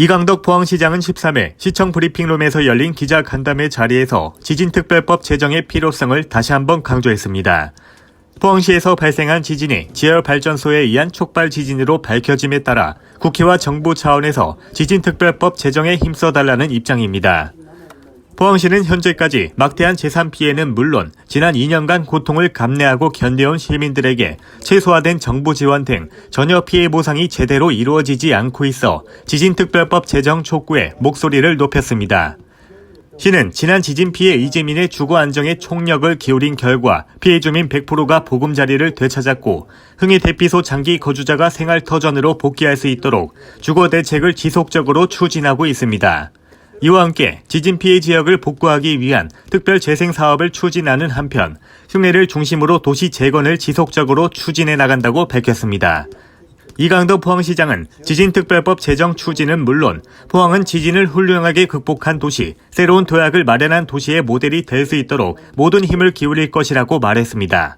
이강덕 포항시장은 13일 시청 브리핑룸에서 열린 기자 간담회 자리에서 지진특별법 제정의 필요성을 다시 한번 강조했습니다. 포항시에서 발생한 지진이 지열 발전소에 의한 촉발 지진으로 밝혀짐에 따라 국회와 정부 차원에서 지진특별법 제정에 힘써달라는 입장입니다. 포항시는 현재까지 막대한 재산 피해는 물론 지난 2년간 고통을 감내하고 견뎌온 시민들에게 최소화된 정부 지원 등 전혀 피해 보상이 제대로 이루어지지 않고 있어 지진특별법 제정 촉구에 목소리를 높였습니다. 시는 지난 지진 피해 이재민의 주거 안정에 총력을 기울인 결과 피해 주민 100%가 보금자리를 되찾았고 흥해 대피소 장기 거주자가 생활 터전으로 복귀할 수 있도록 주거 대책을 지속적으로 추진하고 있습니다. 이와 함께 지진 피해 지역을 복구하기 위한 특별 재생 사업을 추진하는 한편 흉내를 중심으로 도시 재건을 지속적으로 추진해 나간다고 밝혔습니다. 이강덕 포항시장은 지진특별법 제정 추진은 물론 포항은 지진을 훌륭하게 극복한 도시, 새로운 도약을 마련한 도시의 모델이 될 수 있도록 모든 힘을 기울일 것이라고 말했습니다.